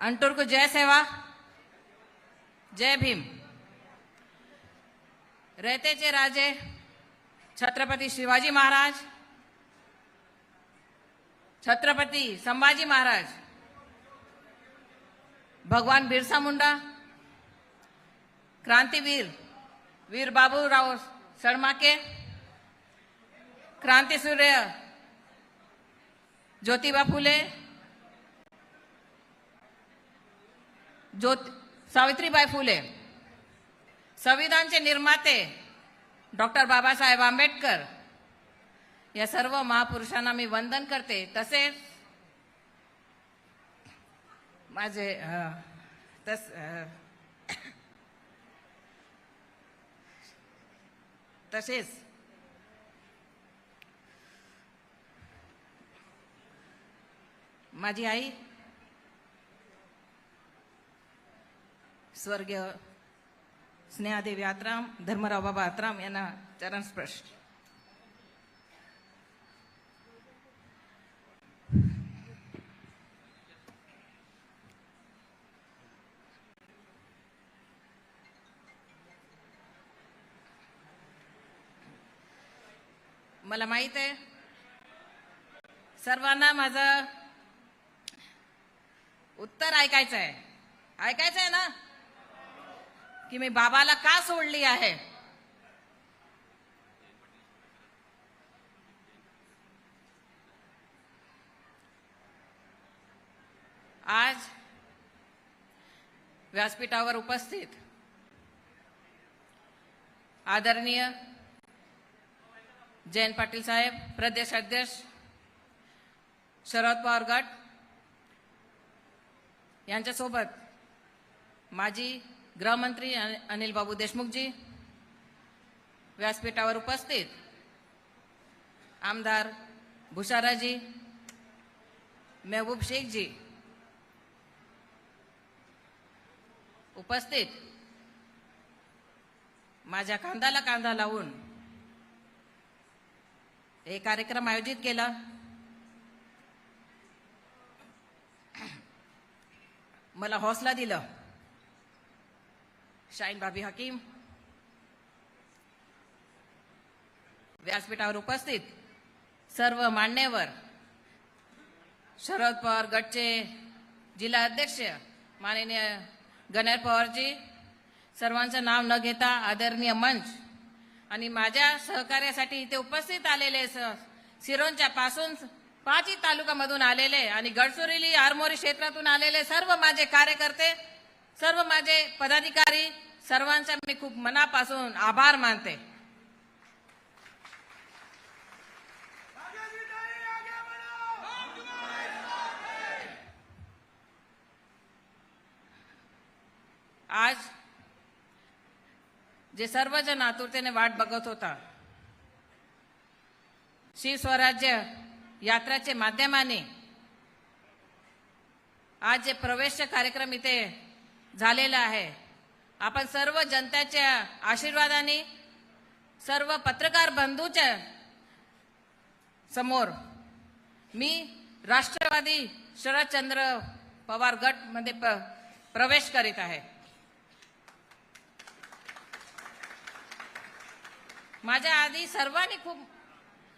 अंटूर को जय सेवा। जय भीम। रयतेचे राजे छत्रपती शिवाजी महाराज छत्रपती संभाजी महाराज भगवान बिरसा मुंडा क्रांतीवीर वीर वीर बाबूराव सडमाके क्रांतीसूर्य ज्योतिबा फुले ज्योत सावित्रीबाई फुले संविधानचे निर्माते डॉक्टर बाबासाहेब आंबेडकर या सर्व महापुरुषांना मी वंदन करते. तसेच माझे तस तसेच माझी आई स्वर्गीय स्नेहादेवी आत्राम धर्मराव बाबा आत्राम यांना चरण स्पर्श. मला माहीत आहे सर्वांना माझं उत्तर ऐकायचं आहे ऐकायचं आहे ना? की मी बाबाला का सोडली आहे? आज व्यासपीठावर उपस्थित आदरणीय जयंत पाटील साहेब प्रदेश अध्यक्ष शरद पवार गट यांच्यासोबत माझी गृहमंत्री अनिल बाबू देशमुखजी व्यासपीठावर उपस्थित. आमदार भुषाराजी मेहबूब शेखजी उपस्थित. माझ्या कांदाला कांदा लावून हे कार्यक्रम आयोजित केला. मला हौसला दिला. शाहीन भाभी हकीम व्यासपीठावर उपस्थित सर्व मान्यवर शरद पवार गटचे जिल्हा अध्यक्ष माननीय गणेश पवारजी सर्वांचं नाव न घेता आदरणीय मंच आणि माझ्या सहकार्यासाठी इथे उपस्थित आलेले स- सिरोंच्या पासून पाचही तालुक्यामधून आलेले आणि गडचिरोली आरमोरी क्षेत्रातून आलेले सर्व माझे कार्यकर्ते सर्व माझे पदाधिकारी सर्वांचा मी खूप मनापासून आभार मानते. आज जे सर्वजण आतुरतेने वाट बघत होता श्री स्वराज्य यात्राचे माध्यमाने आज जे प्रवेश कार्यक्रम इथे झालेला आहे आपण सर्व जनतेच्या आशीर्वादाने सर्व पत्रकार बंधूच्या समोर मी राष्ट्रवादी शरदचंद्र पवार गटमध्ये प- प्रवेश करीत आहे. माझ्या आधी सर्वांनी खूप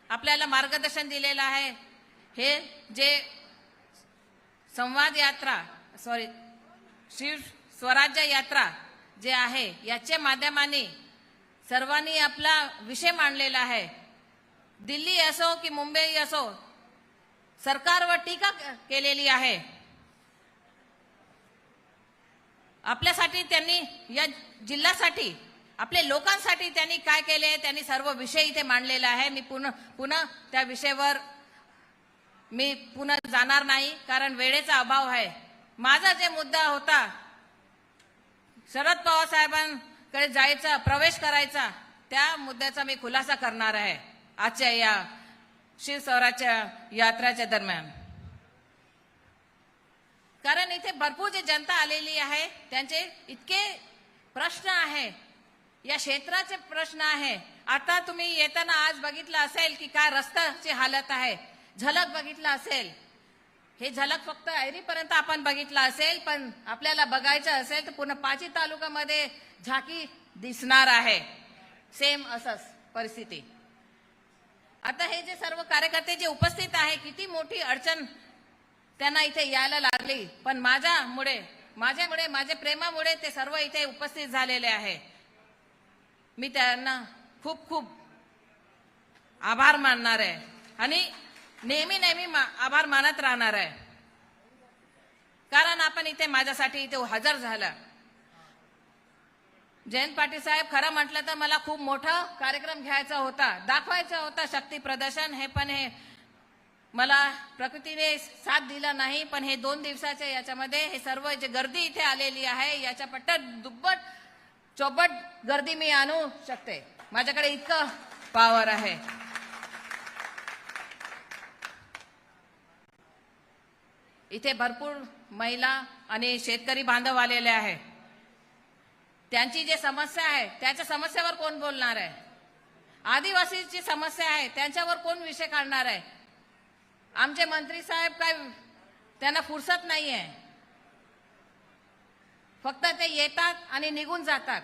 आपल्याला मार्गदर्शन दिलेलं आहे. हे जे संवाद यात्रा सॉरी शिव स्वराज्य यात्रा जे आहे याच्या माध्यमाने सर्वांनी आपला विषय मांडलेला आहे. दिल्ली असो की मुंबई असो सरकारवर टीका केलेली आहे. आपल्यासाठी त्यांनी या जिल्ह्यासाठी आपल्या लोकांसाठी त्यांनी काय केले त्यांनी सर्व विषय इथे मांडलेला आहे. मी पुन्हा पुन्हा त्या विषयावर मी पुन्हा जाणार नाही कारण वेळेचा अभाव आहे. माझा जे मुद्दा होता शरद पवार साहेबांकडे जायचा प्रवेश करायचा त्या मुद्द्याचा मी खुलासा करणार आहे आजच्या या शिवस्वराच्या यात्राच्या दरम्यान. कारण इथे भरपूर जी जनता आलेली आहे त्यांचे इतके प्रश्न आहे या क्षेत्राचे प्रश्न आहे. आता तुम्ही येताना आज बघितलं असेल की काय रस्त्याची हालत आहे झलक बघितलं असेल हे झलक फक्त ऐरीपर्यंत आपण बघितलं असेल पण आपल्याला बघायचं असेल तर पूर्ण पाची तालुक्यामध्ये झाकी दिसणार आहे. सेम असंच परिस्थिती. आता हे जे सर्व कार्यकर्ते जे उपस्थित आहे किती मोठी अडचण त्यांना इथे यायला लागली. पण माझ्यामुळे माझ्यामुळे माझ्या प्रेमामुळे ते सर्व इथे उपस्थित झालेले आहे. मी त्यांना खूप खूप आभार मानणार आहे. आणि नेहमी नेहमी मा- आभार मानत राहणार आहे. कारण आपण इथे माझ्यासाठी इथे हजर झाला. जयंत पाटील साहेब खरं म्हटलं तर मला खूप मोठा कार्यक्रम घ्यायचा होता दाखवायचा होता शक्ती प्रदर्शन. हे पण हे मला प्रकृतीने साथ दिला नाही पण हे दोन दिवसाच्या याच्यामध्ये हे सर्व जे गर्दी इथे आलेली आहे याच्या पट्ट दुप्पट चौपट गर्दी मी आणू शकते. माझ्याकडे इतकं पॉवर आहे. इथे भरपूर महिला आणि शेतकरी बांधव आलेले आहे. त्यांची जे समस्या आहे त्याच्या समस्यावर कोण बोलणार आहे? आदिवासीची समस्या आहे त्यांच्यावर कोण विषय काढणार आहे? आमचे मंत्री साहेब काय त्यांना फुरसत नाही आहे फक्त ते येतात आणि निघून जातात.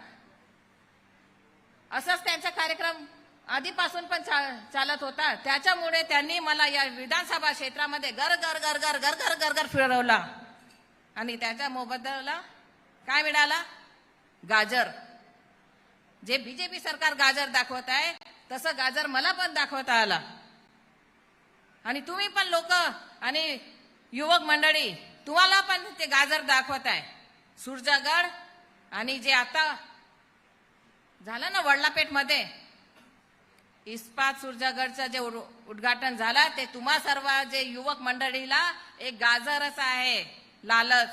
असंच त्यांचा कार्यक्रम आधीपासून पण चा- चालत होता. त्याच्यामुळे त्यांनी मला या विधानसभा क्षेत्रामध्ये घर घर घर घर घर घर घर घर फिरवला. आणि त्याच्या मोबदला काय मिळाला? गाजर. जे बीजेपी सरकार गाजर दाखवत आहे तसं गाजर मला पण दाखवता आला. आणि तुम्ही पण लोक आणि युवक मंडळी तुम्हाला पण ते गाजर दाखवत आहे. सुरजागड आणि जे आता झालं ना वडलापेठमध्ये इस्पात सुरजागडचं जे उद्घाटन झालं ते तुम्हा सर्व जे युवक मंडळीला एक गाजरच आहे लालच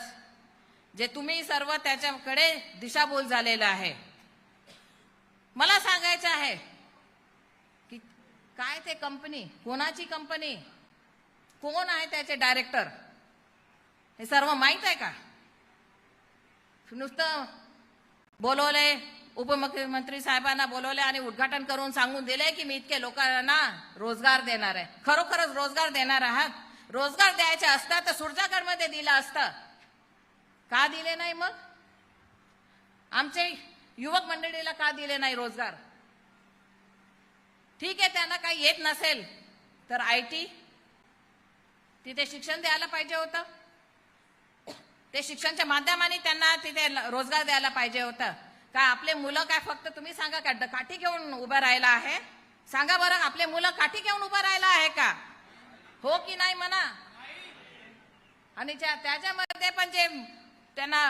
जे तुम्ही सर्व त्याच्याकडे दिशाभूल झालेलं आहे. मला सांगायचं आहे की काय ते कंपनी कोणाची कंपनी कोण आहे त्याचे डायरेक्टर हे सर्व माहीत आहे का? नुसतं बोलवले उपमुख्यमंत्री साहेबांना बोलवले आणि उद्घाटन करून सांगून दिले की मी इतके लोकांना रोजगार देणार आहे. खरोखरच रोजगार देणार आहात. रोजगार द्यायचे असतात तर सुरजागडमध्ये दिलं असतं. का दिले नाही मग? आमचे युवक मंडळीला का दिले नाही रोजगार? ठीक आहे त्यांना काही येत नसेल तर आय टी तिथे शिक्षण द्यायला पाहिजे होतं. ते शिक्षणच्या माध्यमाने त्यांना तिथे ल- रोजगार द्यायला पाहिजे होतं. का आपले मुलं काय फक्त तुम्ही सांगा का काठी घेऊन उभं राहिला आहे? सांगा बरं आपले मुलं काठी घेऊन उभं राहिला आहे का? हो की नाही म्हणा? आणि त्याच्यामध्ये पण जे त्यांना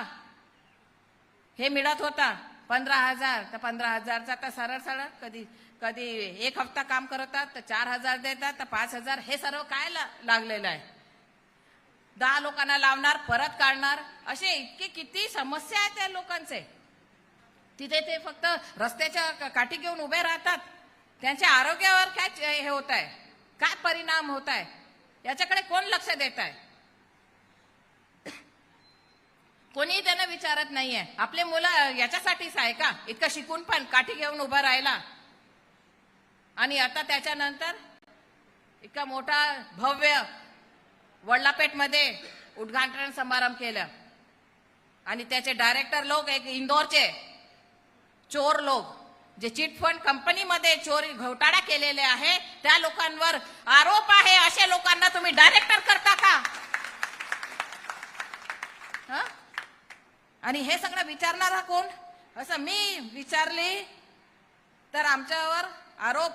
हे मिळत होता पंधरा हजार तर पंधरा हजारचा तर सरळ सरळ कधी कधी एक हप्ता काम करतात तर चार हजार देतात तर पाच हजार हे सर्व काय लागलेलं आहे? दहा लोकांना लावणार परत काढणार असे इतके किती समस्या आहेत त्या लोकांचे. तिथे ते फक्त रस्त्याच्या काठी घेऊन उभे राहतात. त्यांच्या आरोग्यावर काय हे होत आहे काय परिणाम होत आहे याच्याकडे कोण लक्ष देत आहे कोणी त्यांना विचारत नाहीये. आपले मुलं याच्यासाठीच आहे का? इतकं शिकून पण काठी घेऊन उभा राहिला आणि आता त्याच्यानंतर इतका मोठा भव्य वडलापेठमध्ये उद्घाटन समारंभ केलं. आणि त्याचे डायरेक्टर लोक एक इंदोरचे. चोर लोक जे चिटफंड कंपनीमध्ये चोरी घोटाळा केलेले आहे त्या लोकांवर आरोप आहे अशा लोकांना तुम्ही डायरेक्टर करता का? हं? आणि हे सगळं विचारणारा कोण? असं मी विचारली तर आमच्यावर आरोप.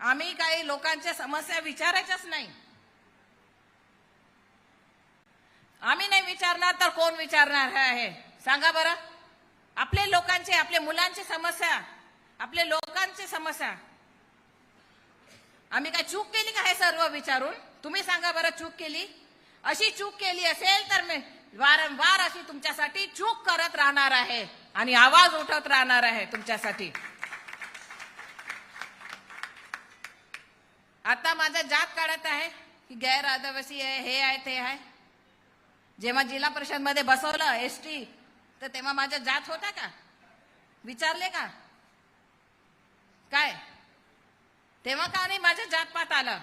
आम्ही काही लोकांच्या समस्या विचारायच्याच नाही. आम्ही नाही विचारणार तर कोण विचारणार आहे? सांगा बरं. आपले लोकांचे आपल्या मुलांची समस्या आपल्या लोकांची समस्या. आम्ही काय चूक केली का हे सर्व विचारून? तुम्ही सांगा बरं चूक केली? अशी चूक केली असेल तर मी वारंवार अशी तुमच्यासाठी चूक करत राहणार आहे आणि आवाज उठवत राहणार आहे तुमच्यासाठी. आता माझा जात काढत आहे की गैर आदिवासी आहे हे आहे ते आहे. जेव्हा जिल्हा परिषदमध्ये बसवलं एस टी तर तेव्हा माझा जात होता का? विचारले का? काय? तेव्हा का नाही माझ्या जातपात आलं?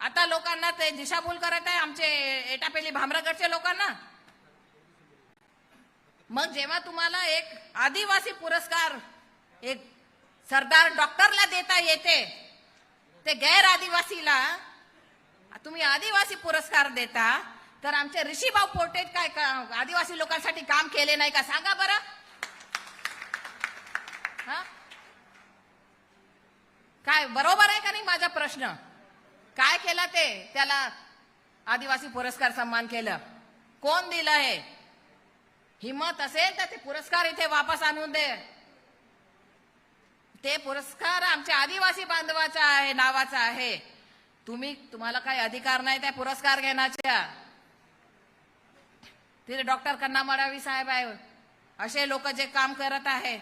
आता लोकांना ते दिशाभूल करत आहे आमचे एटापेली भामरागडच्या लोकांना. मग जेव्हा तुम्हाला एक आदिवासी पुरस्कार एक सरदार डॉक्टरला देता येते ते गैर आदिवासीला तुम्ही आदिवासी पुरस्कार देता तर आमचे ऋषीभाऊ पोटे काय का- आदिवासी लोकांसाठी काम केले नाही का? सांगा बरं. काय बरोबर आहे का नाही माझा प्रश्न? काय केलं ते? त्याला आदिवासी पुरस्कार सन्मान केलं. कोण दिलं हे? हिम्मत असेल तर ते पुरस्कार इथे वापस आणून दे. ते पुरस्कार आमच्या आदिवासी बांधवाचा आहे नावाचा आहे. तुम्ही तुम्हाला काही अधिकार नाही त्या पुरस्कार घेण्याच्या. तिथे डॉक्टर कन्ना मडावी साहेब आहे. असे लोक जे काम करत आहे.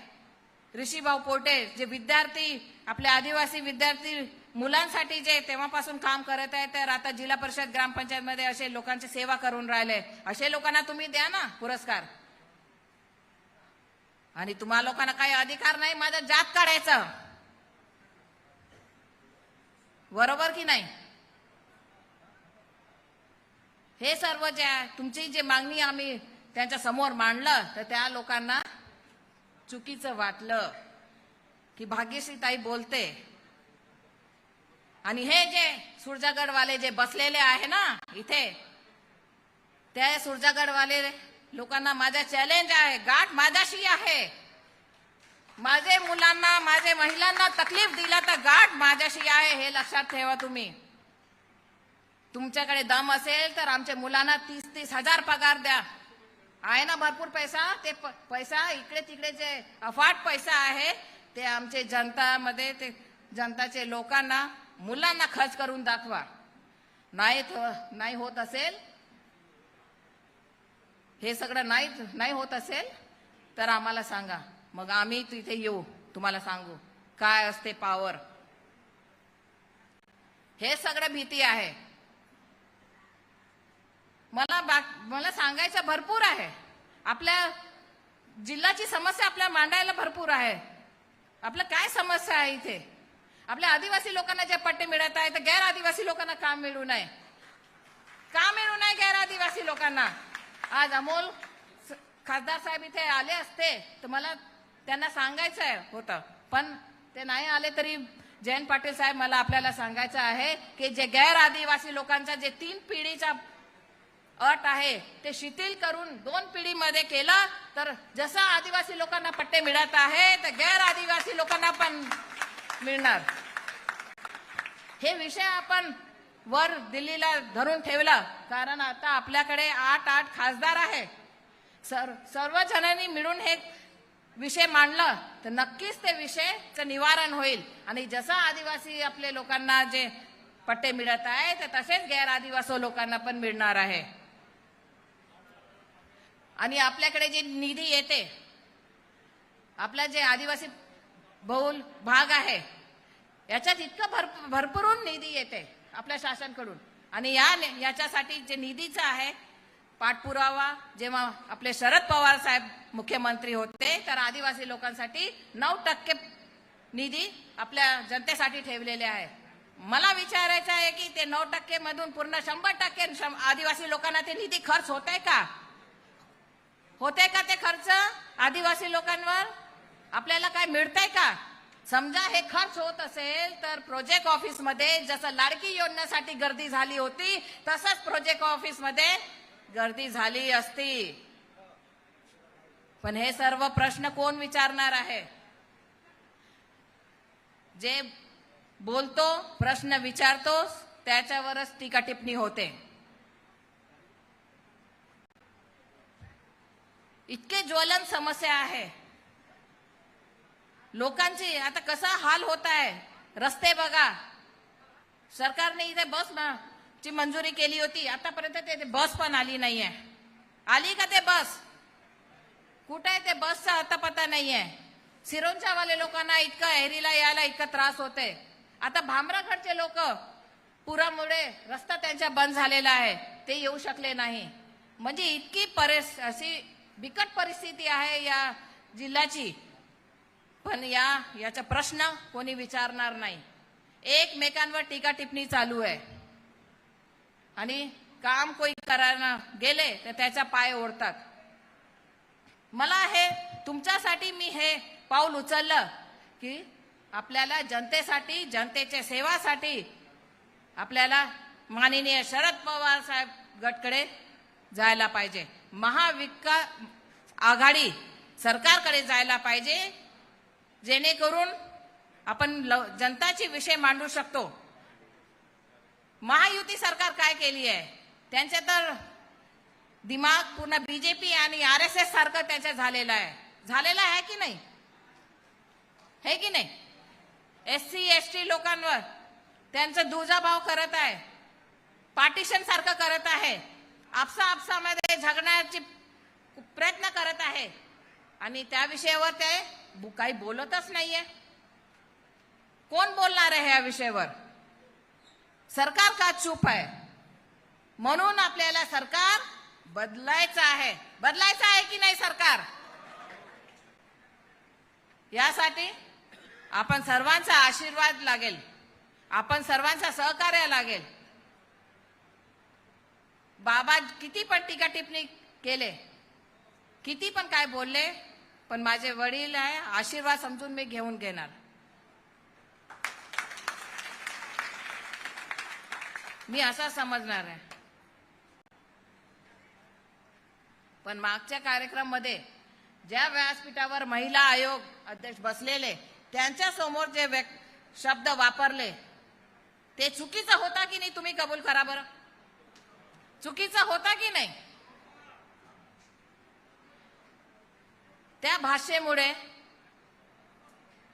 ऋषीभाऊ पोटे जे विद्यार्थी आपले आदिवासी विद्यार्थी मुलांसाठी जे तेव्हापासून काम करत आहे तर आता जिल्हा परिषद ग्रामपंचायत मध्ये असे लोकांची सेवा करून राहिले. असे लोकांना तुम्ही द्या ना पुरस्कार. आणि तुम्हा लोकांना काही अधिकार नाही माझा जात काढायचं. बरोबर की नाही? हे सर्व जे आहे तुमची जे मागणी आम्ही त्यांच्यासमोर मांडलं तर त्या लोकांना चुकीचं वाटलं की भाग्यश्री ताई बोलते. आणि हे जे सुरजागडवाले जे बसलेले आहे ना इथे त्या सुरजागडवाले लोकांना माझा चॅलेंज आहे गाठ माझ्याशी आहे. माझे मुलांना माझे महिलांना तकलीफ दिला तर गाठ माझ्याशी आहे हे लक्षात ठेवा तुम्ही. तुमच्याकडे दम असेल तर आमच्या मुलांना तीस तीस हजार पगार द्या. आहे ना भरपूर पैसा? ते प- पैसा इकडे तिकडे जे अफाट पैसा आहे ते आमचे जनतामध्ये ते जनताचे लोकांना मुलांना खर्च करून दाखवा. नाही नाही होत असेल हे सगळं नाही नाही होत असेल तर आम्हाला सांगा. मग आम्ही तिथे येऊ तुम्हाला सांगू. काय असते पावर हे सगळं भीती आहे. मला बा मला सांगायचं भरपूर आहे. आपल्या जिल्ह्याची समस्या आपल्या मांडायला भरपूर आहे. आपलं काय समस्या आहे इथे? आपल्या आदिवासी लोकांना जे पट्टे मिळत आहे तर गैर आदिवासी लोकांना काम मिळू नये. का मिळू नये गैर आदिवासी लोकांना? आज अमोल स- खासदार साहेब इथे आले असते तर मला त्यांना सांगायचं आहे होतं. पण ते नाही आले तरी जयंत पाटील साहेब मला आपल्याला सांगायचं आहे की जे गैर आदिवासी लोकांचा जे तीन पिढीचा अट आहे ते शिथिल करून दोन पिढीमध्ये केलं तर जसं आदिवासी लोकांना पट्टे मिळत आहे तर गैर आदिवासी लोकांना पण मिळणार. हे विषय आपण वर दिल्लीला धरून ठेवलं कारण आता आपल्याकडे आठ आठ खासदार आहे. सर सर्व जणांनी मिळून हे विषय मांडला तर नक्कीच ते विषयचं निवारण होईल. आणि जसं आदिवासी आपले लोकांना जे पट्टे मिळत आहे तर तसेच गैर आदिवासी लोकांना पण मिळणार आहे. आणि आपल्याकडे जे निधी येते आपला जे आदिवासी बहुल भाग आहे याच्यात इतकं भर भरपूरून निधी येते आपल्या शासनकडून. आणि या याच्यासाठी जे निधीचं आहे पाठपुरावा जेव्हा आपले शरद पवार साहेब मुख्यमंत्री होते तर आदिवासी लोकांसाठी नऊ टक्के निधी आपल्या जनतेसाठी ठेवलेले आहे. मला विचारायचं आहे की ते नऊ टक्के मधून पूर्ण शंभर टक्के शं- आदिवासी लोकांना ते निधी खर्च होत आहे का? होते का ते खर्च आदिवासी लोकांवर? आपल्याला काय मिळतंय का? समजा हे खर्च होत असेल तर प्रोजेक्ट ऑफिसमध्ये जसं लाडकी योजनेसाठी गर्दी झाली होती तसंच प्रोजेक्ट ऑफिसमध्ये गर्दी झाली असती. पण हे सर्व प्रश्न कोण विचारणार आहे? जे बोलतो प्रश्न विचारतो त्याच्यावरच टीका टिप्पणी होते. इतके ज्वलन समस्या आहे. लोकांची आता कसा हाल होत आहे? रस्ते बघा. सरकारने इथे बस ची मंजुरी केली होती. आतापर्यंत ते ते बस पण आली नाहीये. आली का ते बस? कुठे आहे ते बसचा आता पता नाहीये. सिरोंच्या वाले लोकांना इतका एरीला यायला इतका त्रास होते आता भामरागडचे लोक पुरामुळे रस्ता त्यांच्या बंद झालेला आहे. ते येऊ शकले नाही. म्हणजे इतकी परिस अशी बिकट परिस्थिती आहे या जिल्ह्याची. पण या याचा प्रश्न कोणी विचारणार नाही. एकमेकांवर टीका टिप्पणी चालू आहे. आणि काम कोणी करायला गेले तर त्याचा पाय ओढतात. मला हे तुमच्यासाठी मी हे पाऊल उचललं की आपल्याला जनतेसाठी जनतेच्या सेवासाठी आपल्याला माननीय शरद पवार साहेब गटकडे जायला पाहिजे. महाविकास आघाडी सरकारकडे जायला पाहिजे जेणेकरून आपण जनताची विषय मांडू शकतो. महायुती सरकार काय केली आहे? त्यांचे तर दिमाग पूर्ण बीजेपी आणि आर एस एस सारखं त्याच्या झालेलं आहे. झालेलं आहे की नाही? हे की नाही? एस सी एस टी लोकांवर त्यांचा दुजाभाव करत आहे. पार्टिशन सारखं करत आहे. आपसा आपसामध्ये झगण्याची प्रयत्न करत आहे. आणि त्या विषयावर ते काही बोलतच नाहीये. कोण बोलणार आहे या विषयावर? सरकार का चूप आहे? म्हणून आपल्याला सरकार बदलायचं आहे. बदलायचं आहे की नाही सरकार? यासाठी आपण सर्वांचा आशीर्वाद लागेल. आपण सर्वांचा सहकार्य लागेल. बाबा किती पण टीका टिप्पणी केले किती पण काय बोलले पण माझे वडील आहे आशीर्वाद समजून मी घेऊन घेणार. मी असा समजणार आहे. पण मागच्या कार्यक्रममध्ये ज्या व्यासपीठावर महिला आयोग अध्यक्ष बसलेले त्यांच्यासमोर जे शब्द वापरले ते चुकीचं होता की नाही तुम्ही कबूल करा बरं? चुकीचा होता की नाही? त्या भाषेमुळे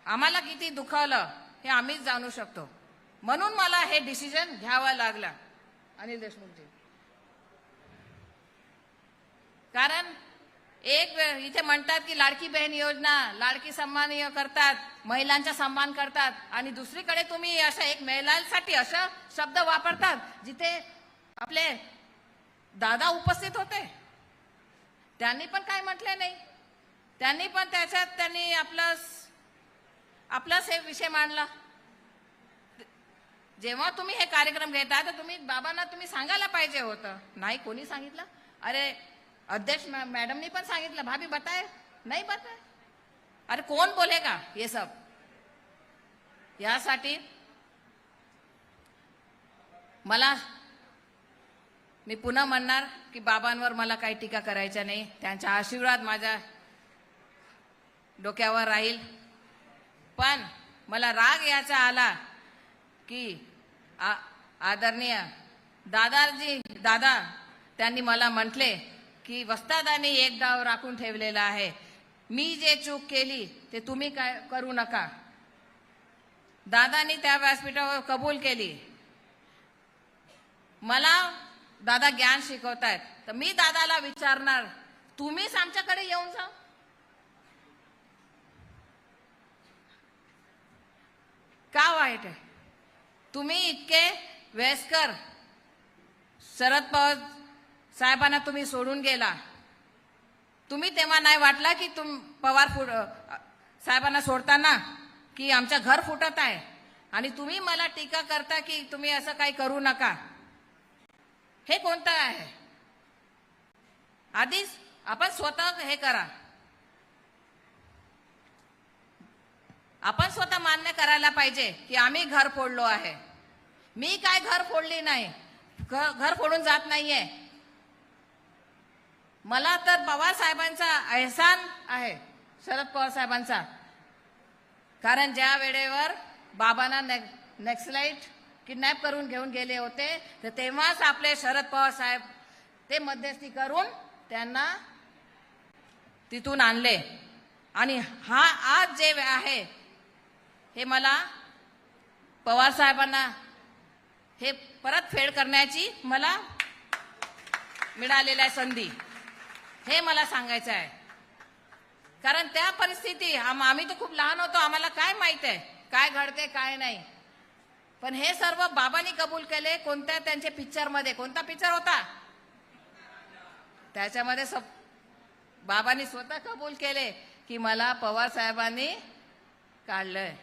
आम्हाला किती दुखावलं हे आम्हीच जाणू शकतो. म्हणून मला हे डिसिजन घ्यावं लागलं अनिल देशमुखजी. कारण एक वेळ इथे म्हणतात की लाडकी बहीण योजना लाडकी सन्मान करतात महिलांचा सन्मान करतात आणि दुसरीकडे तुम्ही अशा एक महिलांसाठी अशा शब्द वापरतात जिथे आपले दादा उपस्थित होते. त्यांनी पण काय म्हटले नाही. त्यांनी पण त्याच्यात त्यांनी आपलं आपलाच हे विषय मांडला. जेव्हा तुम्ही हे कार्यक्रम घेता तर तुम्ही बाबांना तुम्ही सांगायला पाहिजे होतं. नाही कोणी सांगितलं? अरे अध्यक्ष मॅ- मॅडमनी पण सांगितलं. भाभी बताए नाही बताए अरे कोण बोलेगा ये सब? यासाठी मला मी पुन्हा म्हणणार की बाबांवर मला काही टीका करायच्या नाही. त्यांचा आशीर्वाद माझ्या डोक्यावर राहील. पण मला राग याचा आला की आ- आदरणीय दादाजी दादा त्यांनी मला म्हटले की वस्तादाने एक डाव राखून ठेवलेला आहे. मी जे चूक केली ते तुम्ही काय करू नका. दादानी त्या व्यासपीठावर कबूल केली. मला दादा ज्ञान शिकवतायत. तर मी दादाला विचारणार तुम्हीच आमच्याकडे येऊन जा. का वाईट आहे? तुम्ही इतके वयस्कर. शरद पवार साहेबांना तुम्ही सोडून गेला. तुम्ही तेव्हा नाही वाटला की तुम पवार फुट साहेबांना सोडताना की आमचं घर फुटत आहे? आणि तुम्ही मला टीका करता की तुम्ही असं काही करू नका. हे कोणतं आहे? आधीच आपण स्वतः हे करा. आपण स्वतः मान्य करायला पाहिजे की आम्ही घर फोडलो आहे. मी काय घर फोडली नाही? घर फोडून जात नाहीये. मला तर पवार साहेबांचा एहसान आहे शरद पवार साहेबांचा. कारण ज्या वेळेवर बाबांना ने- नेक्सलाइट किडनॅप करून घेऊन गेले होते. तर तेव्हाच आपले शरद पवार साहेब ते मध्यस्थी करून त्यांना तिथून आणले. आणि हा आज जे आहे हे मला पवार साहेबांना हे परत फेड करण्याची मला मिळालेली आहे संधी हे मला सांगायचं आहे. कारण त्या परिस्थिती आम्ही तर खूप लहान होतो आम्हाला काय माहीत आहे? काय घडते काय नाही? पण हे सर्व बाबांनी कबूल केले कोणत्या त्यांच्या पिक्चरमध्ये कोणता पिक्चर होता? त्याच्यामध्ये सब बाबांनी स्वतः कबूल केले की मला पवार साहेबांनी काढलंय.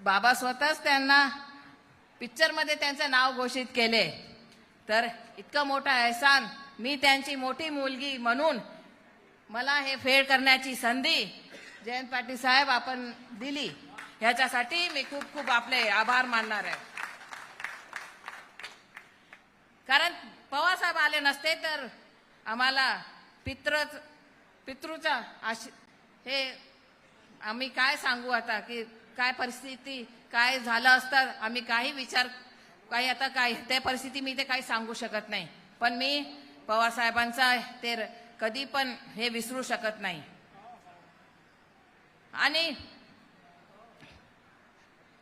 बाबा स्वतःच त्यांना पिक्चरमध्ये त्यांचं नाव घोषित केले. तर इतकं मोठा एहसान मी त्यांची मोठी मुलगी म्हणून मला हे फेड करण्याची संधी जयंत पाटील साहेब आपण दिली. ह्याच्यासाठी मी खूप खूप आपले आभार मानणार आहे. कारण पवासाहेब आले नसते तर आम्हाला पित्र पितृचा आश हे आम्ही काय सांगू आता की काय परिस्थिती काय झालं असतं आम्ही काही विचार काही आता काय त्या परिस्थिती मी ते काही सांगू शकत नाही. पण मी पवारसाहेबांचा ते र- कधी पण हे विसरू शकत नाही. आणि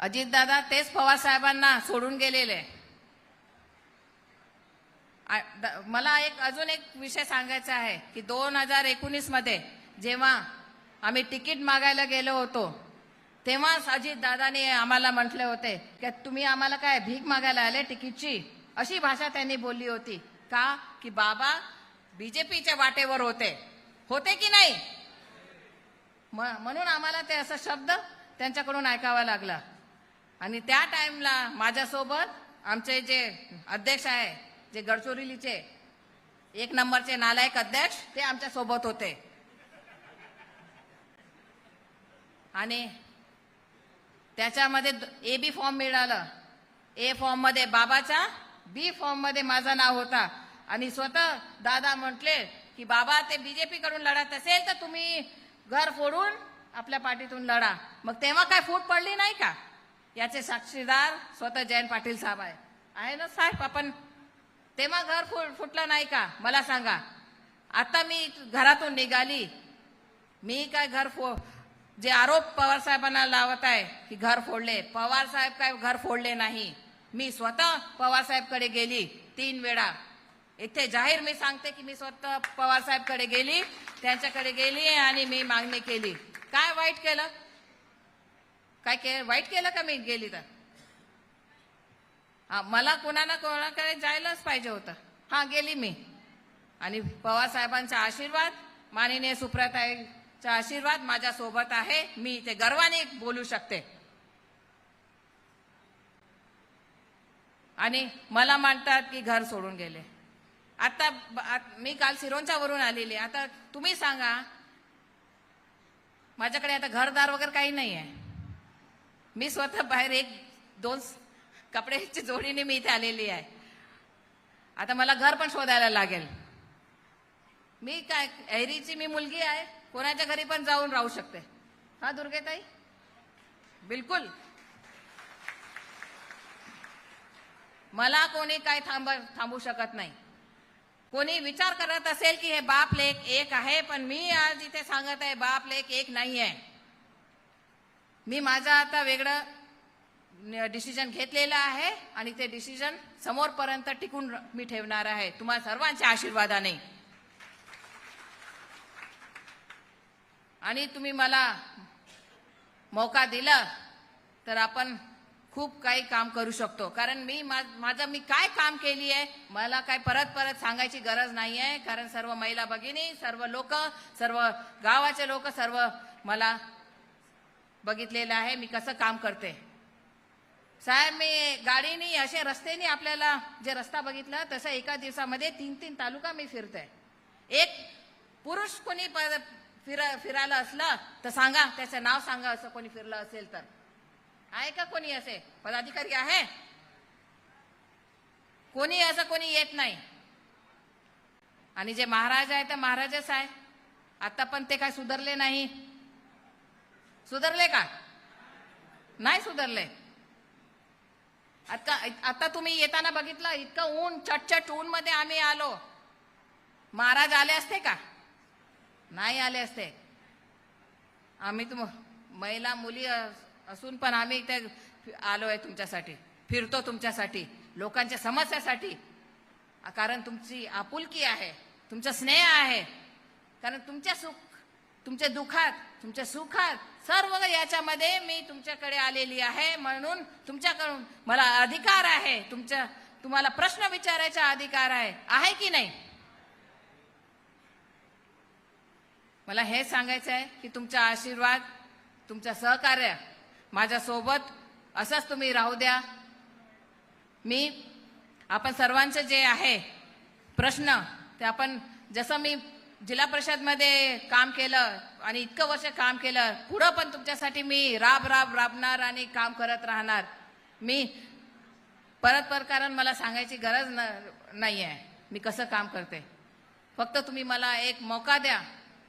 अजितदादा तेच पवारसाहेबांना सोडून गेलेले. द- मला एक अजून एक विषय सांगायचा आहे की दोन हजार एकोणीसमध्ये जेव्हा आम्ही तिकीट मागायला गेलो होतो तेव्हाच अजितदादाने आम्हाला म्हटले होते की तुम्ही आम्हाला काय भीक मागायला आले तिकीटची? अशी भाषा त्यांनी बोलली होती. का? की बाबा बीजेपीच्या वाटेवर होते. होते की नाही? म- म्हणून आम्हाला ते असा शब्द त्यांच्याकडून ऐकावा लागला. आणि त्या टाइमला माझ्यासोबत आमचे जे अध्यक्ष आहे जे गडचिरोलीचे एक नंबरचे नालायक अध्यक्ष ते आमच्यासोबत होते. आणि त्याच्यामध्ये ए बी फॉर्म मिळालं. ए फॉर्ममध्ये बाबाचा बी फॉर्ममध्ये माझं नाव होता. आणि स्वतः दादा म्हटले की बाबा ते बीजेपी कडून लढत असेल तर तुम्ही घर फोडून आपल्या पार्टीतून लढा. मग तेव्हा काय फूट पडली नाही का? याचे साक्षीदार स्वतः जयंत पाटील साहेब आहे. आहे ना साहेब? आपण तेव्हा घर फु फुटलं नाही का? मला सांगा. आता मी घरातून निघाली. मी काय घर फो जे आरोप पवार साहेबांना लावत आहे की घर फोडले. पवार साहेब काय घर फोडले नाही. मी स्वतः पवार साहेबकडे गेली तीन वेळा. इथे जाहीर मी सांगते की मी स्वतः पवार साहेबकडे गेली त्यांच्याकडे गेली आणि मी मागणी केली. काय वाईट केलं? काय के वाईट केलं का मी? गेली तर. हा, मला कोणा ना कोणाकडे जायलाच पाहिजे होतं. हां गेली मी. आणि पवार साहेबांचा आशीर्वाद माननीय सुप्रताईचा आशीर्वाद माझ्यासोबत आहे. मी ते गर्वाने बोलू शकते. आणि मला म्हणतात की घर सोडून गेले. आता मी काल सिरोंचा वरून आलेली. आता तुम्ही सांगा माझ्याकडे आता घरदार वगैरे काही नाही आहे मी स्वतः बाहेर एक दोन स- कपड्याची जोडीने मी इथे आलेली आहे. आता मला घर पण शोधायला लागेल. मी काय ऐरीची मी मुलगी आहे कोणाच्या घरी पण जाऊन राहू शकते. हा दुर्गेताई? बिलकुल. मला कोणी काय थांब थांबू शकत नाही. कोणी विचार करत असेल की हे बाप लेख एक आहे पण मी आज इथे सांगत आहे बाप लेख एक नाही आहे. मी माझं आता वेगळं डिसिजन घेतलेलं आहे आणि ते डिसिजन समोरपर्यंत टिकून मी ठेवणार आहे. तुम्हा सर्वांच्या आशीर्वादाने. आणि तुम्ही मला मौका दिला तर आपण खूप काही काम करू शकतो. कारण मी मा- माझं मी काय काम केली आहे मला काय परत परत सांगायची गरज नाही आहे. कारण सर्व महिला भगिनी सर्व लोक सर्व गावाचे लोक सर्व मला बघितलेलं आहे मी कसं काम करते. साहेब मी गाडीनी असे रस्त्याने आपल्याला जे रस्ता बघितला तसं एका दिवसामध्ये तीन तीन तालुका मी फिरते. एक पुरुष कोणी फिरा फिर फिरायला असलं तर सांगा त्याचं नाव सांगा असं कोणी फिरलं असेल तर. आहे का कोणी असे? पदाधिकारी आहे? कोणी असं कोणी येत नाही. आणि जे महाराज आहे ते महाराजच आहे आता पण ते काय सुधारले नाही. सुधारले का? नाही सुधारले आता आता तुम्ही येताना बघितलं इतकं ऊन चटचट ऊन मध्ये आम्ही आलो. महाराज आले असते का? नाही आले असते. आम्ही तुम महिला मुली अस- असून पण आम्ही इथे आलो आहे तुमच्यासाठी फिरतो तुमच्यासाठी लोकांच्या समस्यासाठी. कारण तुमची आपुलकी आहे तुमचा स्नेह आहे. कारण तुमच्या सुख तुमच्या दुःखात तुमच्या सुखात सर्व याच्यामध्ये मी तुमच्याकडे आलेली आहे म्हणून तुमच्याकडून मला अधिकार आहे. तुमच्या तुम्हाला प्रश्न विचारायचा अधिकार आहे. आहे की नाही? मला हे सांगायचं आहे की तुमचा आशीर्वाद तुमचा सहकार्य माझ्यासोबत असंच तुम्ही राहू द्या. मी आपण सर्वांचं जे आहे प्रश्न ते आपण जसं मी जिल्हा परिषदमध्ये काम केलं आणि इतकं वर्ष काम केलं पुढं पण तुमच्यासाठी मी राब राब राबणार आणि काम करत राहणार. मी परत परत कारण मला सांगायची गरज न नाही आहे मी कसं काम करते? फक्त तुम्ही मला एक मौका द्या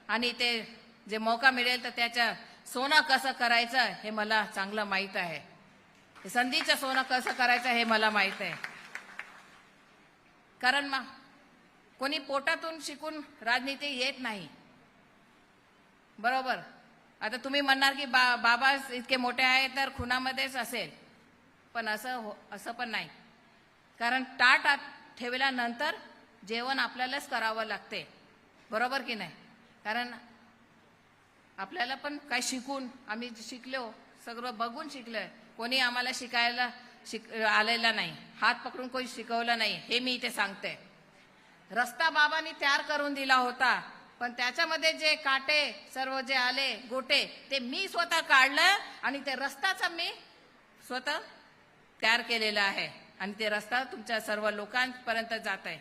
आणि ते जे मौका मिळेल तर त्याच्या सोनं कसं करायचं हे मला चांगलं माहीत आहे. हे संधीचं सोनं कसं करायचं हे मला माहीत आहे. कारण मग कोणी पोटातून शिकून राजनीती येत नाही. बरोबर? आता तुम्ही म्हणणार की बा बाबा इतके मोठे आहे तर खुनामध्येच असेल. पण असं हो असं पण नाही. कारण ताट ठेवल्यानंतर जेवण आपल्यालाच करावं लागते. बरोबर की नाही? कारण आपल्याला पण काय शिकून आम्ही शिकलो सगळं बघून शिकलोय. कोणी आम्हाला शिकायला शिक आलेला नाही. हात पकडून कोणी शिकवलं नाही हे मी इथे सांगते. रस्ता बाबांनी तयार करून दिला होता. पण त्याच्यामध्ये जे काटे सर्व जे आले गोटे ते मी स्वतः काढलं आणि ते रस्ताचा मी स्वतः तयार केलेला आहे. आणि ते रस्ता तुमच्या सर्व लोकांपर्यंत जात आहे.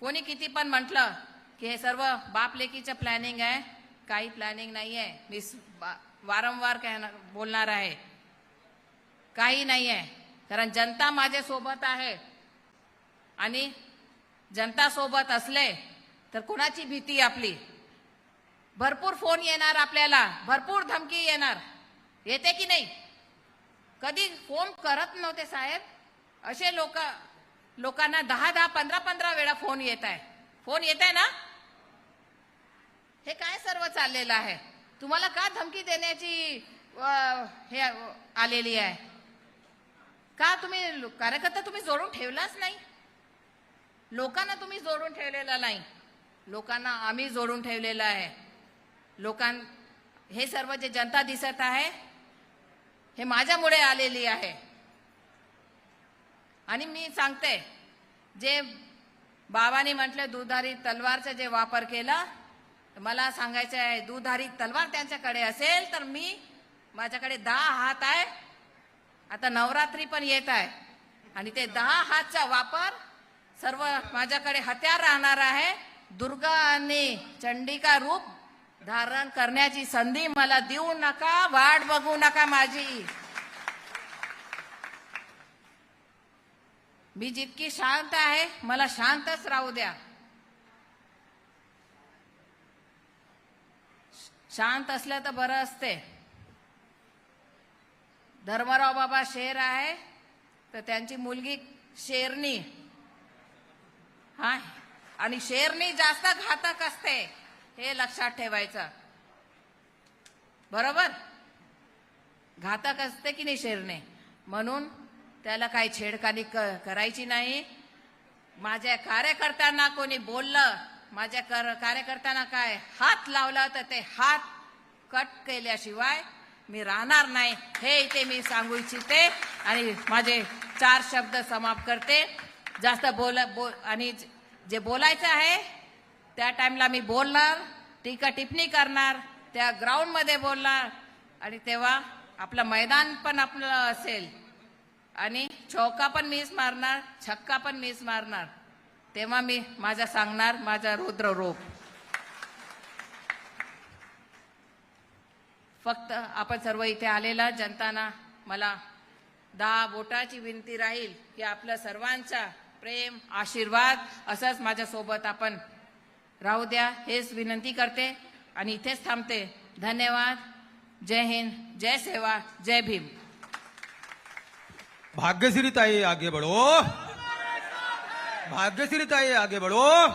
कोणी किती पण म्हटलं की हे सर्व बाप लेकीचं प्लॅनिंग आहे. काही प्लॅनिंग नाही आहे मी वारंवार कहणार बोलणार आहे. काही नाही आहे कारण जनता माझ्यासोबत आहे. आणि जनता सोबत असले तर कोणाची भीती आपली? भरपूर फोन येणार आपल्याला भरपूर धमकी येणार. येते की नाही? कधी फोन करत नव्हते साहेब. असे लोक लोकांना दहा दहा पंधरा पंधरा वेळा फोन येत आहे. फोन येत आहे ना? हे काय सर्व चाललेलं आहे? तुम्हाला का धमकी देण्याची हे आलेली आहे? का तुम्ही कार्यकर्ता तुम्ही जोडून ठेवलाच नाही? लोकांना तुम्ही जोडून ठेवलेला नाही. लोकांना आम्ही जोडून ठेवलेलं आहे. लोकां हे सर्व जे जनता दिसत आहे हे माझ्यामुळे आलेली आहे. आणि मी सांगते जे बाबांनी म्हटलं दुधारी तलवारचा जे वापर केला तर मला सांगायचं आहे दुधारी तलवार त्यांच्याकडे असेल तर मी माझ्याकडे दहा हात आहे. आता नवरात्री पण येत आहे. आणि ते दहा हातचा वापर सर्व माझ्याकडे हत्यार राहणार आहे. दुर्गा आणि चंडिका रूप धारण करण्याची संधी मला देऊ नका वाट बघू नका माझी. मी जितकी शांत आहे मला शांतच राहू द्या. शांत असलं तर बरं असते. धर्मराव बाबा शेर आहे तर त्यांची मुलगी शेरणी हाय. आणि शेरनी जास्त घातक असते हे लक्षात ठेवायचं. बरोबर? घातक असते की नाही शेरने? म्हणून त्याला काही छेडखानी क- करायची नाही. माझ्या कार्यकर्त्यांना कोणी बोललं माझ्या कर कार्यकर्त्यांना काय हात लावला तर ते हात कट केल्याशिवाय मी राहणार नाही. हे इथे मी सांगू इच्छिते आणि माझे चार शब्द समाप्त करते. जास्त बोल बो आणि जे बोलायचं आहे त्या टाइमला मी बोलणार टीका टिप्पणी करणार त्या ग्राउंडमध्ये बोलणार आणि तेव्हा आपलं मैदान पण आपलं असेल. आणि चौका पण मीच मारणार छक्का पण मीच मारणार. तेव्हा मी माझा सांगणार माझा रुद्र रूप. फक्त आपण सर्व इथे आलेला जनताना मला दहा बोटाची विनंती राहील की आपलं सर्वांचा प्रेम आशीर्वाद असंच माझ्यासोबत आपण राहू द्या हेच विनंती करते आणि इथेच थांबते. धन्यवाद. जय हिंद. जय सेवा. जय भीम. भाग्यश्री ताई आगे बढ़ो। भाग्यश्री ताई आगे बढ़ो।